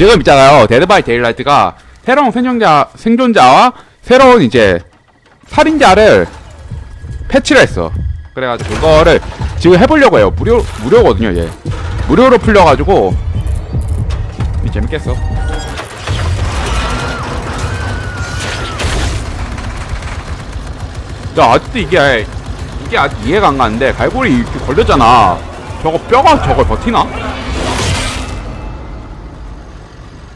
지금 있잖아요. 데드 바이 데일라이트가 새로운 생존자, 생존자와 새로운 이제 살인자를 패치를 했어. 그래가지고 그거를 지금 해보려고 해요. 무료, 무료거든요, 얘. 무료로 풀려가지고. 이 재밌겠어. 야, 아직도 이게, 이게 아직 이해가 안 가는데, 갈고리 이렇게 걸렸잖아. 저거 뼈가 저걸 버티나?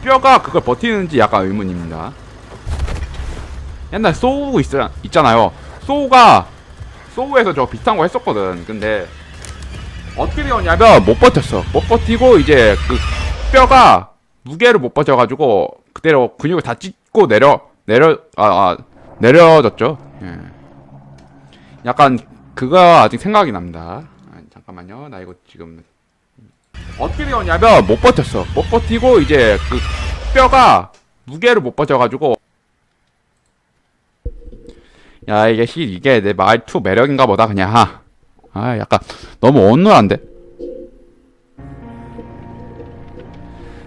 뼈가 그걸 버티는지 약간 의문입니다. 옛날 소우 있, 있잖아요. 소우가 소우에서 저 비슷한 거 했었거든. 근데 어떻게 되었냐면 못 버텼어. 못 버티고 이제 그 뼈가 무게를 못 버텨가지고 그대로 근육을 다 찢고 내려 내려 아, 아 내려졌죠. 예. 약간 그거 아직 생각이 납니다. 아, 잠깐만요. 나 이거 지금 어떻게 되었냐면 못 버텼어. 못 버티고 이제 그 뼈가 무게를 못 버텨가지고 야 이게 시 이게 내 말투 매력인가 보다 그냥 하. 아 약간 너무 온누한데.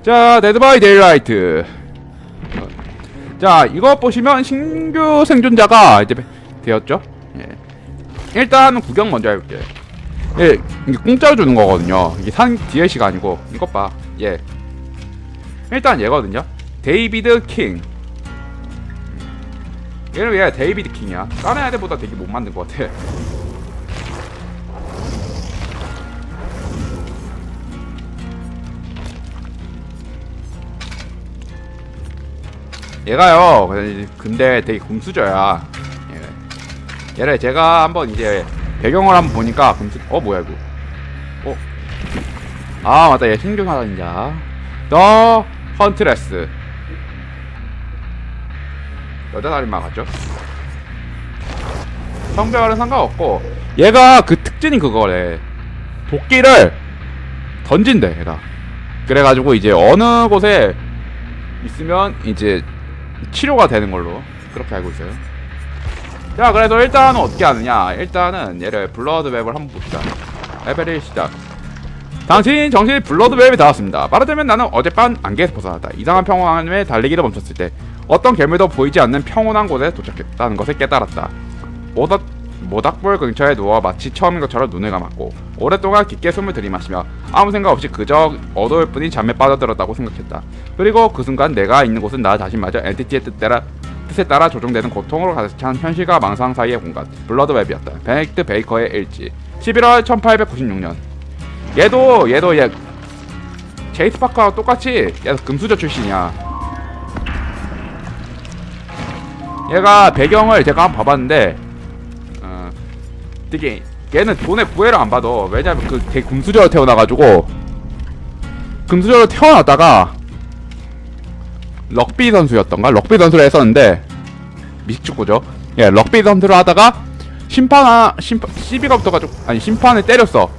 자 데드 바이 데일라이트. 자 이거 보시면 신규 생존자가 이제 되었죠. 예. 일단 구경 먼저 해볼게. 예, 이게 공짜로 주는 거거든요. 이게 산 DLC가 아니고 이것 봐. 예. 일단 얘거든요. 데이비드 킹. 얘는 왜 데이비드 킹이야? 다른 애들보다 되게 못 만든 것 같아. 얘가요. 근데 되게 금수저야. 얘. 얘를 제가 한번 이제 배경을 한번 보니까 금수. 어 뭐야 이거? 어? 아 맞다 얘 신규 사람이자. 더 헌트레스. 여자 살인마 같죠? 성별은 상관없고 얘가 그 특징이 그거래 도끼를 던진대 얘가 그래가지고 이제 어느 곳에 있으면 이제 치료가 되는 걸로 그렇게 알고 있어요 자 그래서 일단은 어떻게 하느냐 일단은 얘를 블러드 웹을 한번 봅시다 레벨 시작 당신 정신이 블러드 웹에 닿았습니다. 말하자면 나는 어젯밤 안개에서 벗어났다. 이상한 평온함에 달리기를 멈췄을 때 어떤 괴물도 보이지 않는 평온한 곳에 도착했다는 것을 깨달았다. 모닥, 모닥불 근처에 누워 마치 처음인 것처럼 눈을 감았고 오랫동안 깊게 숨을 들이마시며 아무 생각 없이 그저 어두울 뿐인 잠에 빠져들었다고 생각했다. 그리고 그 순간 내가 있는 곳은 나 자신마저 엔티티의 뜻대로 뜻에 따라 조종되는 고통으로 가득 찬 현실과 망상 사이의 공간 블러드 웹이었다. 베넥트 베이커의 일지 11월 1896년 얘도 얘도 얘 제이스 파커랑 똑같이 얘도 금수저 출신이야. 얘가 배경을 제가 한번 봐봤는데 어, 되게 얘는 돈의 부해를 안 받아. 왜냐면 그 되게 금수저로 태어나가지고 금수저로 태어났다가 럭비 선수였던가 럭비 선수를 했었는데 미식축구죠. 예, 럭비 선수를 하다가 심판 심판 시비가 붙어가지고 아니 심판을 때렸어.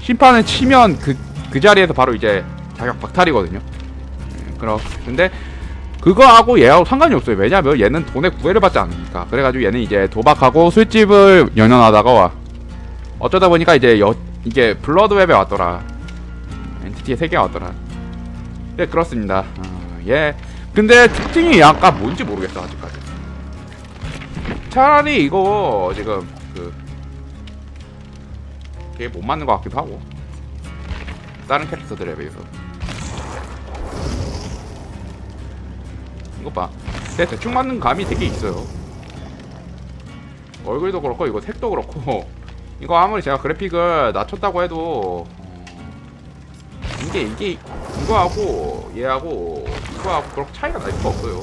심판을 치면 그, 그 자리에서 바로 이제 자격 박탈이거든요. 예, 그럼 근데 그거하고 얘하고 상관이 없어요. 왜냐면 얘는 돈의 구애를 받지 않으니까. 그래가지고 얘는 이제 도박하고 술집을 연연하다가 와. 어쩌다 보니까 이제 여, 이게 블러드웹에 왔더라. 엔티티의 세계가 왔더라. 네 그렇습니다. 어, 예. 근데 특징이 약간 뭔지 모르겠어 아직까지. 차라리 이거 지금 그 그게 못 맞는 것 같기도 하고. 다른 캐릭터들에 비해서. 이거 봐. 대충 맞는 감이 되게 있어요. 얼굴도 그렇고 이거 색도 그렇고. 이거 아무리 제가 그래픽을 낮췄다고 해도 어, 이게 이게 이거하고 얘하고 이거하고 그렇게 차이가 날 수가 없어요.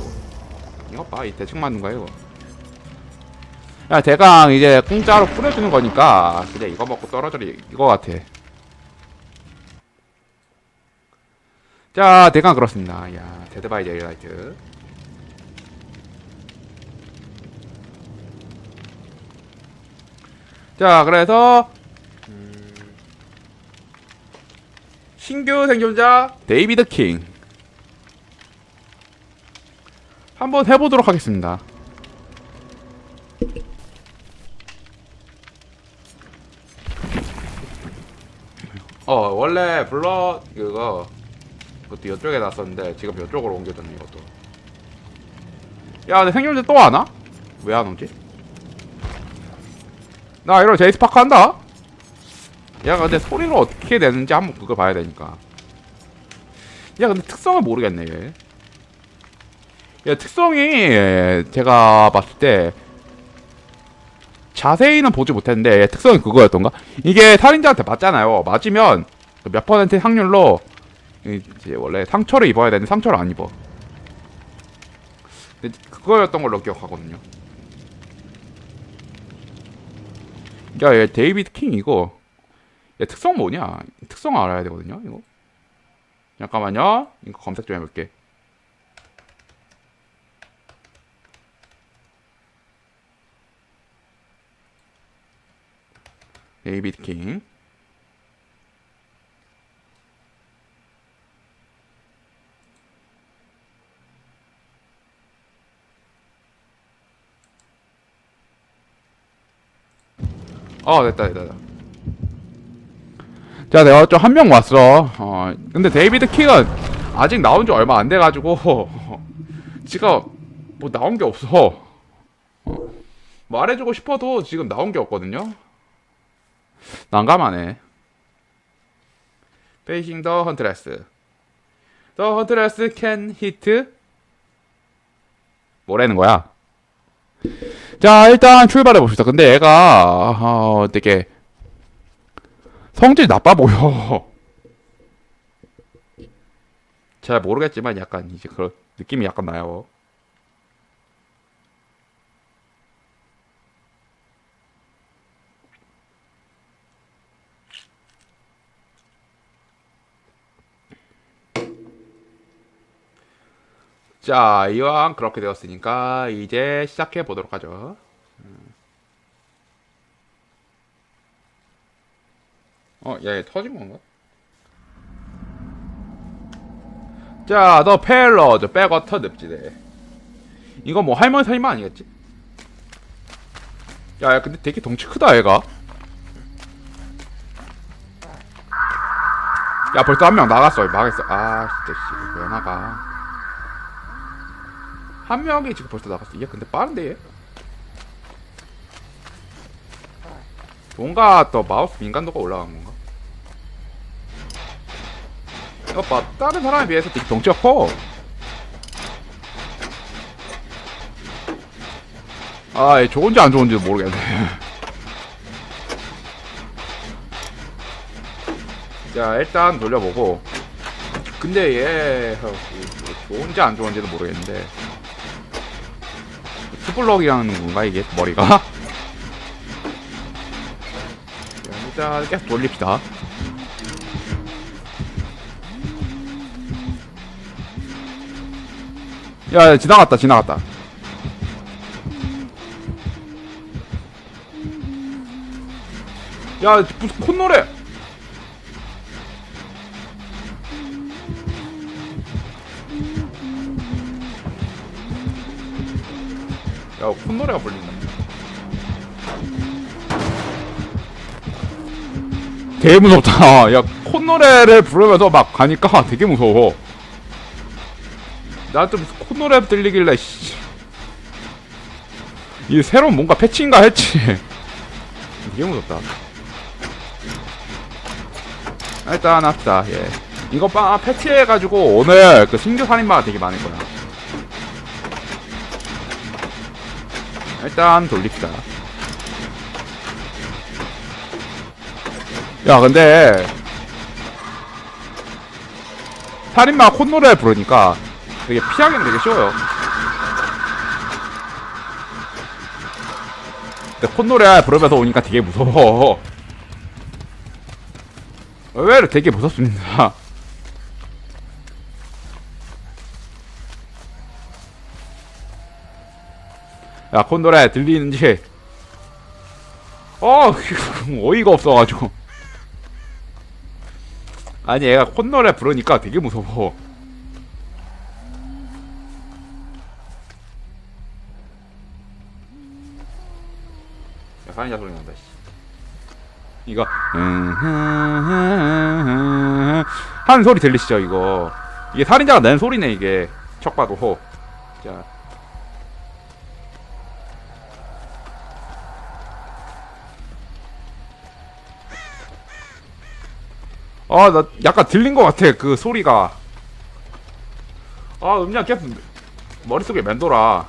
이거 봐이 대충 맞는 거예요 이거. 야 대강 이제 공짜로 뿌려주는 거니까 그냥 이거 먹고 떨어져리 이거 같아. 자 대강 그렇습니다. 야 데드바이 데일라이트 자 그래서 음, 신규 생존자 데이비드 킹 한번 해보도록 하겠습니다 어 원래 블러 그거 그것도 이쪽에 놨었는데 지금 이쪽으로 옮겨졌네 이것도 야 근데 생존자 또 안 와? 왜 안 오지? 나 이런 제이스 파크 한다? 야 근데 소리를 어떻게 내는지 한번 그거 봐야 되니까 야 근데 특성을 모르겠네 얘. 야 특성이 제가 봤을 때 자세히는 보지 못했는데 얘 특성이 그거였던가? 이게 살인자한테 맞잖아요 맞으면 그몇 퍼센트 확률로 이제 원래 상처를 입어야 되는데 상처를 안 입어 그거였던 걸로 기억하거든요 야, 얘 데이비드 킹 이거 얘 특성 뭐냐? 특성 알아야 되거든요, 이거. 잠깐만요. 이거 검색 좀 해볼게. 데이비드 킹. 어, 됐다, 됐다, 됐다. 자, 내가 좀 한 명 왔어. 어, 근데 데이비드 킹은 아직 나온 지 얼마 안 돼가지고, 지금 뭐 나온 게 없어. 어, 말해주고 싶어도 지금 나온 게 없거든요. 난감하네. Facing the Huntress. The Huntress can hit. 뭐라는 거야? 자, 일단 출발해 봅시다. 근데 얘가 어, 되게 성질이 나빠 보여. 잘 모르겠지만 약간 이제 그런 느낌이 약간 나요. 자, 이왕 그렇게 되었으니까 이제 시작해 보도록 하죠. 음. 어, 야, 얘 터진 건가? 자, 너 펠러, 저 백워터 늪지대. 이거 뭐 할머니 살인마 아니겠지? 야, 야, 근데 되게 덩치 크다, 얘가. 야, 벌써 한 명 나갔어. 망했어. 아, 진짜, 씨. 왜 나가. 한 명이 지금 벌써 나갔어. 얘 근데 빠른데 얘? 뭔가 또 마우스 민감도가 올라간 건가? 이거 봐. 다른 사람에 비해서 되게 덩치가 커. 아, 얘 좋은지 안 좋은지 도 모르겠네. 자, 일단 돌려보고. 근데 얘, 어, 좋은지 안 좋은지도 모르겠는데. 투블럭이라는 건가 이게 머리가? 자, 일단 계속 돌립시다. 야, 야, 지나갔다, 지나갔다. 야, 콧노래! 야, 콧노래가 불린다. 되게 무섭다. 야, 콧노래를 부르면서 막 가니까 되게 무서워. 나한테 무슨 콧노래 들리길래, 씨. 이 새로운 뭔가 패치인가 했지. 되게 무섭다. 일단 합시다, 예. 이거 빠 패치해가지고 오늘 그 신규 살인마가 되게 많을 거야. 일단 돌립시다. 야, 근데 살인마 콧노래 부르니까 되게 피하기는 되게 쉬워요. 근데 콧노래 부르면서 오니까 되게 무서워. 의외로 되게 무섭습니다. 야, 콧노래 들리는지. 어, 어이가 없어가지고. 아니, 얘가 콧노래 부르니까 되게 무서워. 야, 살인자 소리 난다, 씨. 이거, 음, 하는 소리 들리시죠, 이거. 이게 살인자가 내는 소리네 이게 척 봐도 호. 자. 아, 나 약간 들린 것 같아, 그 소리가. 아, 음량 계속 머릿속에 맴돌아.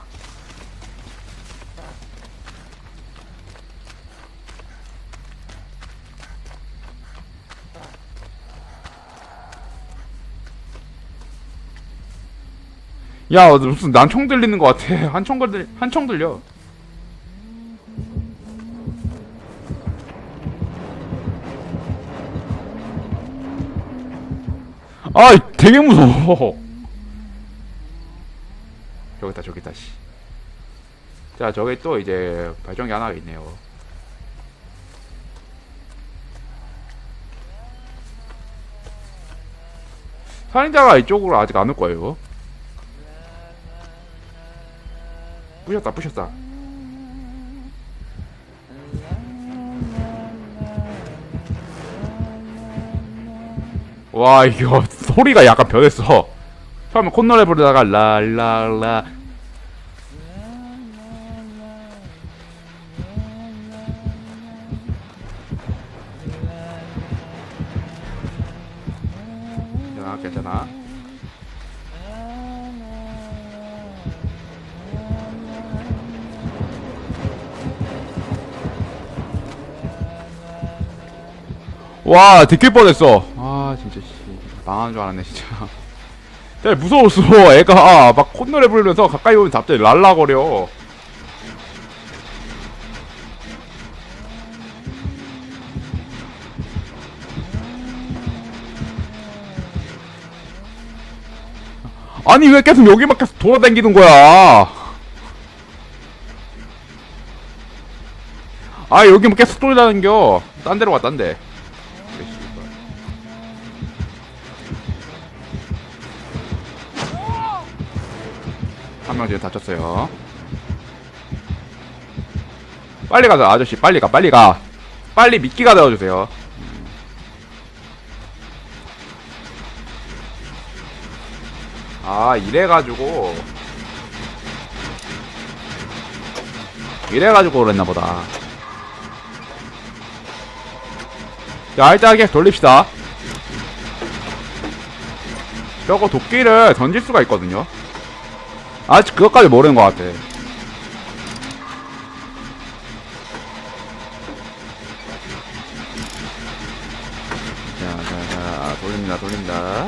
야, 무슨 난총 들리는 것 같아. 한총 들, 한총 들려. 아, 되게 무서워. 저기 있다, 저기 있다, 씨. 자, 저기 또 이제 발전기 하나가 있네요. 살인자가 이쪽으로 아직 안 올 거예요. 부셨다, 부셨다. 와, 이거 소리가 약간 변했어. 처음에 콧노래 부르다가 라라라. 괜찮아, 괜찮아. 와, 들킬 뻔했어. 망하는 줄 알았네, 진짜. 진짜 무서웠어. 애가 막 콧노래 부르면서 가까이 오면 갑자기 랄라거려. 아니 왜 계속 여기만 계속 돌아다니는 거야? 아 여기만 계속 돌아다녀. 딴 데로 가, 딴 데. 한 명 지금 다쳤어요. 빨리 가자, 아저씨. 빨리 가, 빨리 가. 빨리 미끼가 되어주세요. 아, 이래가지고. 이래가지고 그랬나 보다. 자, 계속 돌립시다. 저거 도끼를 던질 수가 있거든요. 아직 그것까지 모르는 것 같아. 자, 자, 자, 돌립니다, 돌립니다.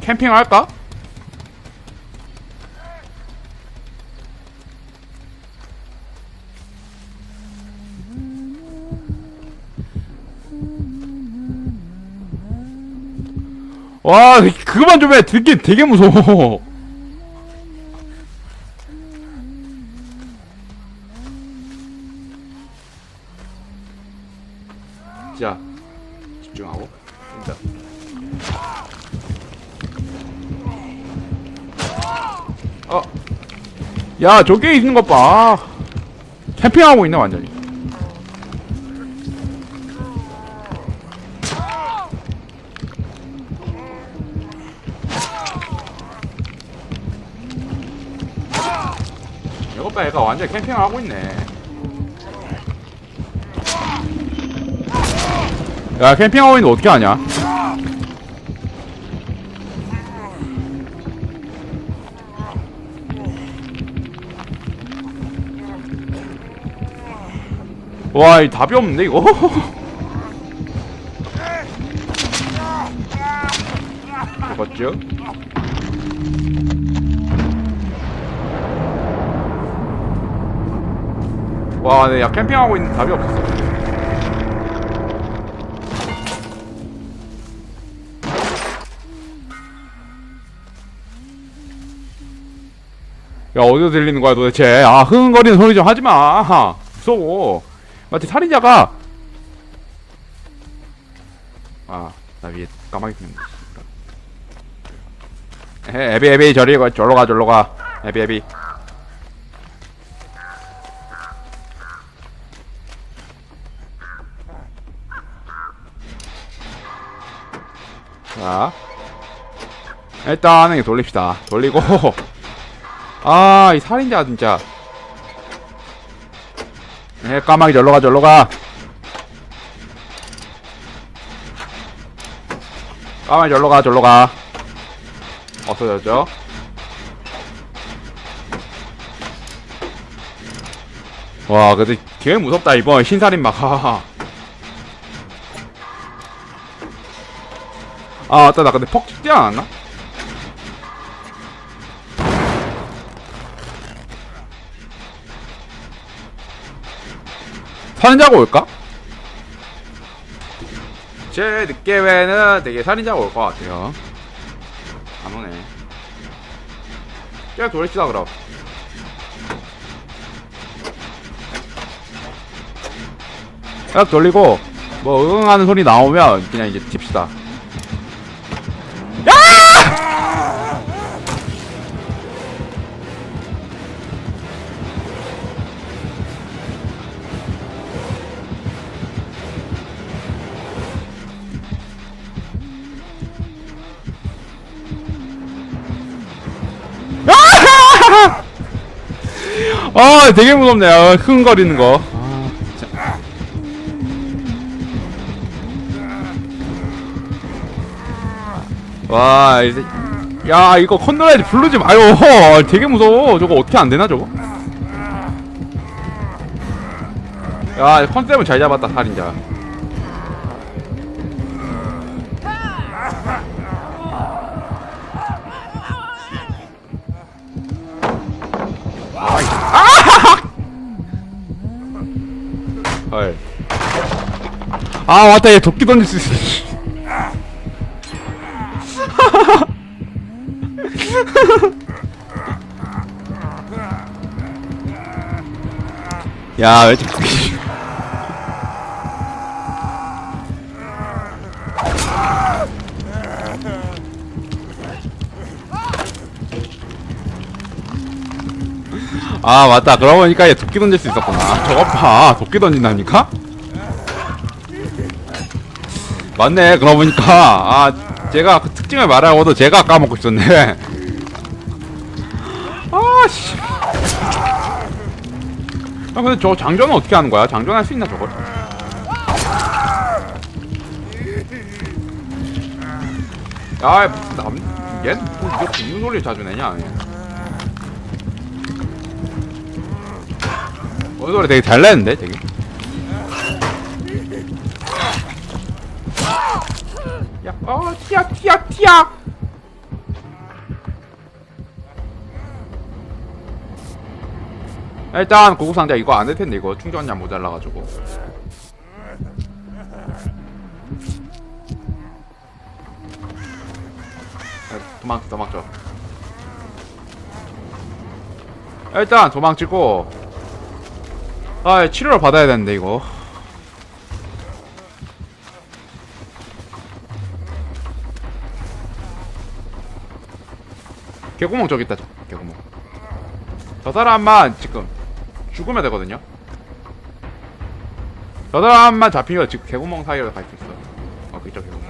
캠핑 할까? 와, 그만 좀 해. 되게, 되게 무서워. 자, 집중하고. 일단. 어. 야, 저기 있는 것 봐. 캠핑하고 있네, 완전히. 이것 봐, 얘가 완전 캠핑하고 있네. 야, 캠핑하고 있는데 어떻게 하냐? 와, 이 답이 없는데, 이거? 죽었죠? 와, 네, 야, 캠핑하고 있는 답이 없었어. 야, 어디서 들리는 거야, 도대체? 아, 흥흥거리는 소리 좀 하지 마. 무서워. 마치 살인자가. 아, 나 위에 까마귀 생겼네. 에, 에비 에비 저리 가 저로 가 저로 가 에비 에비 자 일단은 돌립시다. 돌리고. 아 이 살인자 진짜. 에 까마귀 절로 가 절로 가. 까마귀 절로 가 절로 가. 없어졌죠? 와 근데 개 무섭다 이번. 신살인마 아 맞다. 나 근데 퍽 찍지 않았나? 살인자가 올까? 제 느낌에는 되게 살인자가 올 것 같아요. 안 오네. 쟤 돌리시다 그럼. 딱 돌리고 뭐 응하는 소리 나오면 그냥 이제 팁시다 아 되게 무섭네. 아, 흥거리는 거. 아, 진짜. 와 이제 야 이거 컨트롤 부르지 마요. 되게 무서워. 저거 어떻게 안 되나 저거? 야 컨셉은 잘 잡았다 살인자 헐. 아 맞다. 얘 도끼 던질 수 있어. 야 왜 이렇게 아 맞다. 그러고 보니까 얘 도끼 던질 수 있었구나. 저거 봐. 도끼 던진다니까? 맞네. 그러고 보니까 아 제가 그 특징을 말하고도 제가 까먹고 있었네. 아씨. 아 근데 저 장전은 어떻게 하는 거야? 장전할 수 있나 저걸? 야 무슨 남... 얘 뭐, 이거 무슨 소리를 자주 내냐 노래 되게 잘 내는데, 되게. 야, 어, 튀야, 튀야, 튀야! 일단, 고급 상자 이거 안 될 텐데, 이거 충전량 모자라 가지고. 야, 도망, 도망쳐. 일단, 도망치고, 아 치료를 받아야 되는데 이거. 개구멍 저기 있다 저 개구멍. 저 사람만 지금 죽으면 되거든요? 저 사람만 잡히면 지금 개구멍 사이로 갈 수 있어. 어 그쪽 개구멍.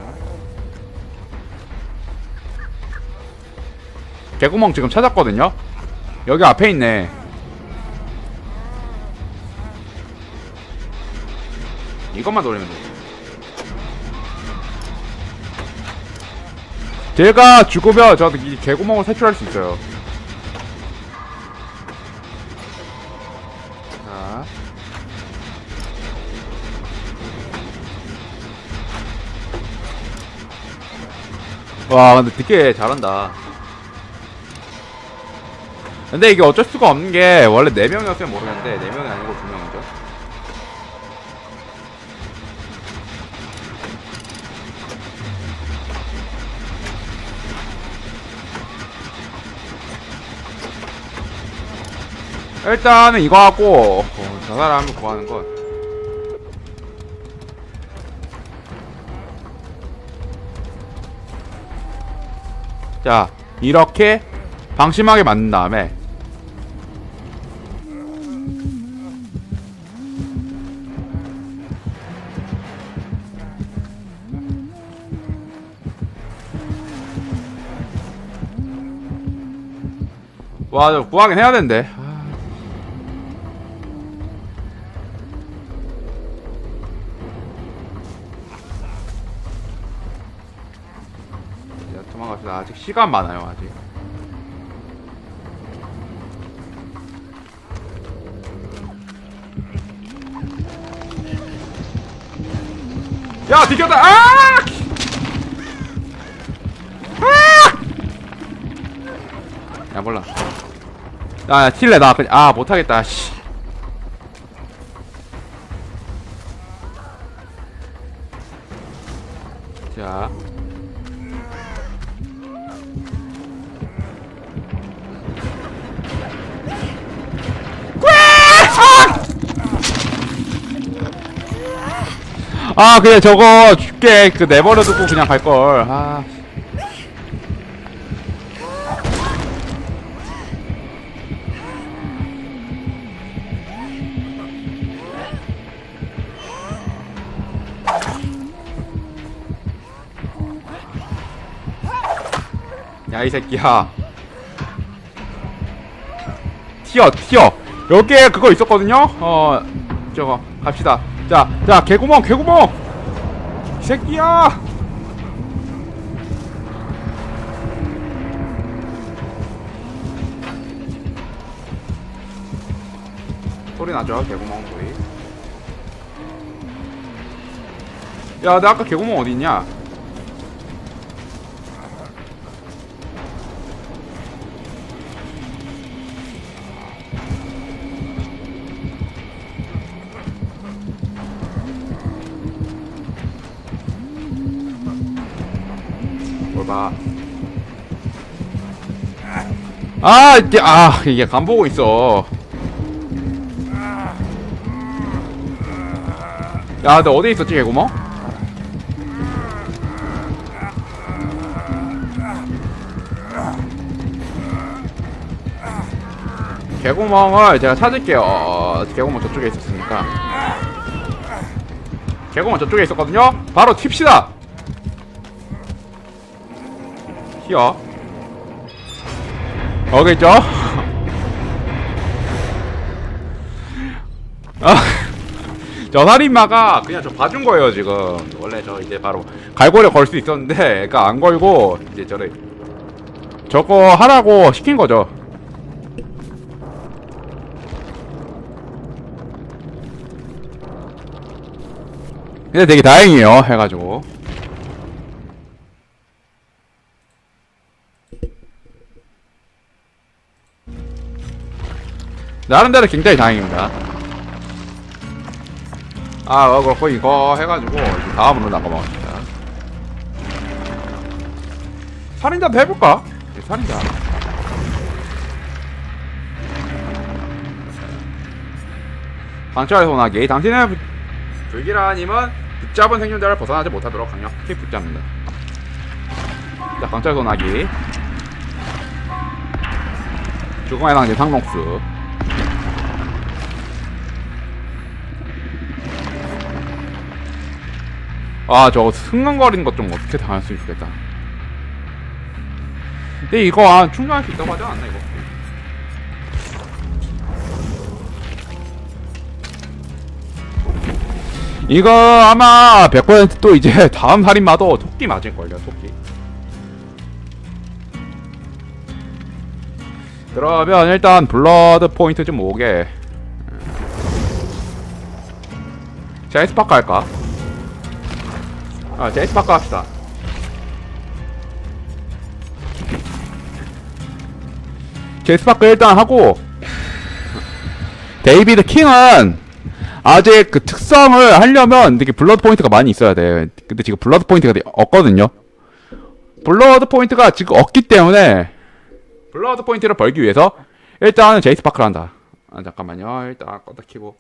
개구멍 지금 찾았거든요? 여기 앞에 있네 것만 노리면 돼. 제가 죽으면 저이 개구멍을 탈출할 수 있어요. 자. 와, 근데 되게 잘한다. 근데 이게 어쩔 수가 없는 게 원래 4명이었으면 모르겠는데 4명이 아니고 2명이죠. 일단은 이거 하고 어, 저 사람 구하는 건 자, 이렇게 방심하게 만든 다음에. 와, 저 구하긴 해야 되는 시간 많아요, 아직. 야, 뒤겼다! 아! 아! 야, 몰라. 야, 야, 틸레, 나, 그냥, 아, 못하겠다, 씨. 아, 그래, 저거 줄게. 그, 내버려 두고 그냥 갈걸. 아. 야, 이 새끼야. 튀어, 튀어. 여기에 그거 있었거든요? 어, 저거, 갑시다. 자, 자, 개구멍, 개구멍! 이 새끼야! 소리 나죠? 개구멍 소리. 야, 나 아까 개구멍 어디 있냐? 아, 이제, 아, 이게 간 보고 있어. 야, 너 어디 있었지, 개구멍? 개구멍을 제가 찾을게요. 어, 개구멍 저쪽에 있었으니까. 개구멍 저쪽에 있었거든요? 바로 튑시다! 튀어. 있죠? 아, 저 살인마가 그냥 저 봐준 거예요, 지금. 원래 저 이제 바로 갈고리 걸 수 있었는데, 그니까 안 걸고, 이제 저를 저거 하라고 시킨 거죠. 근데 되게 다행이에요, 해가지고. 나름대로 굉장히 다행입니다. 아, 어, 그렇고 이거 해가지고 다음으로 나가봅시다. 살인자도 해볼까? 네, 살인자. 강철 소나기 당신의 불- 불길하님은 붙잡은 생존자를 벗어나지 못하도록 강력히 붙잡는다. 자, 강철 소나기. 죽음의 당신 상록수. 아 저거 승근거리는 것 좀 어떻게 당할 수 있겠다 근데 이거 아, 충전할 수 있다고 하지 않나 이거? 이거 아마 100%또 이제 다음 살인마도 토끼 맞을걸요 토끼. 그러면 일단 블러드 포인트 좀 오게. 자 에스파크 할까? 아, 제이스 바꿔 합시다. 제이스 바꿔 일단 하고 데이비드 킹은 아직 그 특성을 하려면 되게 블러드 포인트가 많이 있어야 돼. 근데 지금 블러드 포인트가 없거든요. 블러드 포인트가 지금 없기 때문에 블러드 포인트를 벌기 위해서 일단은 제이스 파크를 한다. 아 잠깐만요. 일단 껐다 키고